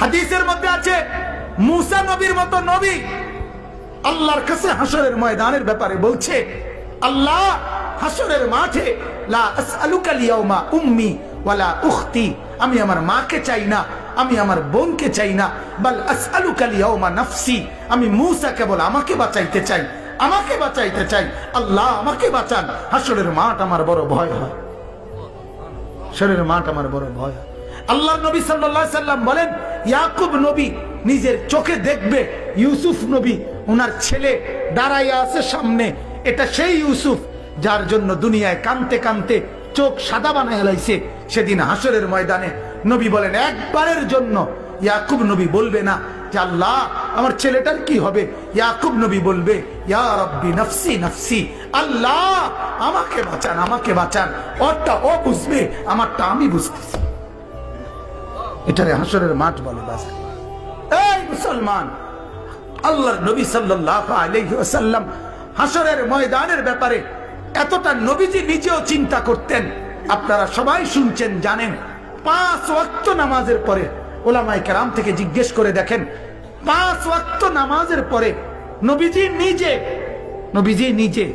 হাদিসের মধ্যে আছে, মুসা নবীর মতো নবী আল্লাহর কাছে হাসরের ময়দানের ব্যাপারে বলছে, আল্লাহ হাসরের মাঠে, লা আসআলুকা লিয়াউমা উম্মি ওয়ালা উখতি, আমি আমার মাকে চাই না, আমি আমার বোনকে চাই না, বাল আসআলুকা লিয়াউমা নাফসি, আমি মূসা কেবল আমাকে বাঁচাইতে চাই, আমাকে বাঁচাইতে চাই, আল্লাহ আমাকে বাঁচান হাসরের মাঠ আমার বড় ভয় হয় শরীরের মাঠ আমার বড় ভয় হয়। আল্লাহর নবী সাল্লাল্লাহু সাল্লাম বলেন, ইয়াকুব নবী নিজের চোখে দেখবে, ইউসুফ নবী ওনার ছেলে দাঁড়াইয়া আছে সামনে, এটা সেই ইউসুফ যার জন্য দুনিয়ায় কানতে কানতে চোখ সাদা বানায় লাইছে সেদিন হাসরের ময়দানে। নবী বলেন, একবারের জন্য। ইয়াকুব নবী বলবে না যে, আল্লাহ, আমার ছেলেটার কি হবে? ইয়াকুব নবী বলবে, ইয়া রব্বি নফসি নফসি, আল্লাহ, আমাকে বাঁচান আমাকে বাঁচান। ওরটা ও বুঝবে, আমারটা আমি বুঝতেছি। এটারে হাসরের মাঠ বলে বাজার। এই মুসলমান, আল্লাহর নবী আলাইহি ওয়াসাল্লাম হাসরের ময়দানের ব্যাপারে এতটা নবীজি নিজেও চিন্তা করতেন। আপনারা সবাই শুনছেন, জানেন, পাঁচ ওয়াক্ত নামাজের পরে ওলামায়ে কেরাম থেকে জিজ্ঞেস করে দেখেন, পাঁচ ওয়াক্ত নামাজের পরে নবীজি নিজে নবীজি নিজে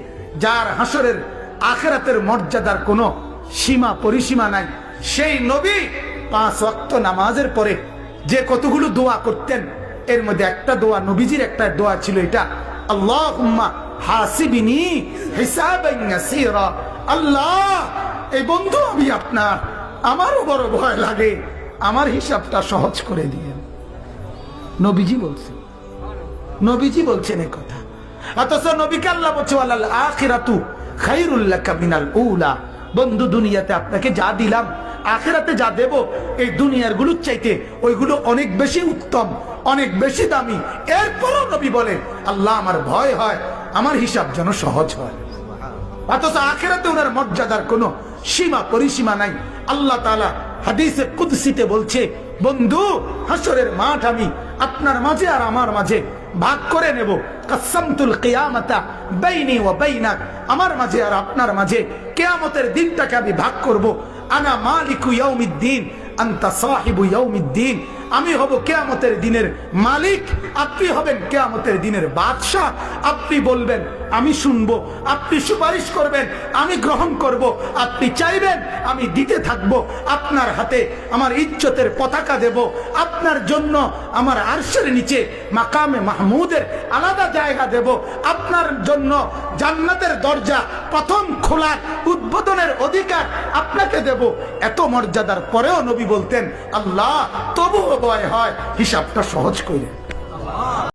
যার হাসরের আখেরাতের মর্যাদার কোনো সীমা, পরিসীমা নাই, সেই নবী পাঁচ ওয়াক্ত নামাজের পরে যে কতগুলো দোয়া করতেন, এর মধ্যে একটা দোয়া, নবীজির একটা দোয়া ছিল এটা, আল্লাহুম্মা হাসিবিনি আল্লাহ এই বন্ধু আমি আপনার, আমারও বড় ভয় লাগে, আমার হিসাবটা সহজ করে দিয়েন। নবীজি বলছেন নবীজি বলছেন এই কথা অথচ নবীকে আল্লাহ বলছে আল্লাহ আখিরাতু খাইরুল লাকা মিনাল উলা। বন্ধু, দুনিয়াতে আপনাকে যা দিলাম, আখেরাতে যা দেব, এই দুনিয়ারগুলোর চাইতে ওইগুলো অনেক বেশি উত্তম, অনেক বেশি দামি। এরপরও নবী বলে, আল্লাহ আমার ভয় হয়, আমার হিসাব যেন সহজ হয়। অথচ আখেরাতে ওনার মর্যাদার কোনো সীমা, পরিসীমা নাই। আল্লাহ তালা হাদিসে কুদসিতে বলছে বন্ধু, হাসরের মাঠ আমি আপনার মাঝে আর আমার মাঝে ভাগ করে নেব। কাসামতুল কেয়ামতা বেইনি ও বেইনাক। আমার মাঝে আর আপনার মাঝে কেয়ামতের দিনটাকে আমি ভাগ করব। আনা মালিকু ইয়াউমিদ্দিন, আনতা সাহিবু ইয়াউমিদ্দিন। আমি হব কেয়ামতের দিনের মালিক, আপনি হবেন কেয়ামতের দিনের বাদশাহ। আপনি বলবেন, আমি শুনব, আপনি সুপারিশ করবেন, আমি গ্রহণ করব, আপনি চাইবেন, আমি দিতে থাকব, আপনার হাতে আমার ইজ্জতের পতাকা দেব, আপনার জন্য আমার আরশের নিচে মাকামে মাহমুদের আলাদা জায়গা দেব, আপনার জন্য জান্নাতের দরজা প্রথম খোলার উদ্বোধনের অধিকার আপনাকে দেব। এত মর্যাদার পরেও নবী বলতেন, আল্লাহ, তবুও হয় হিসাবটা সহজ করে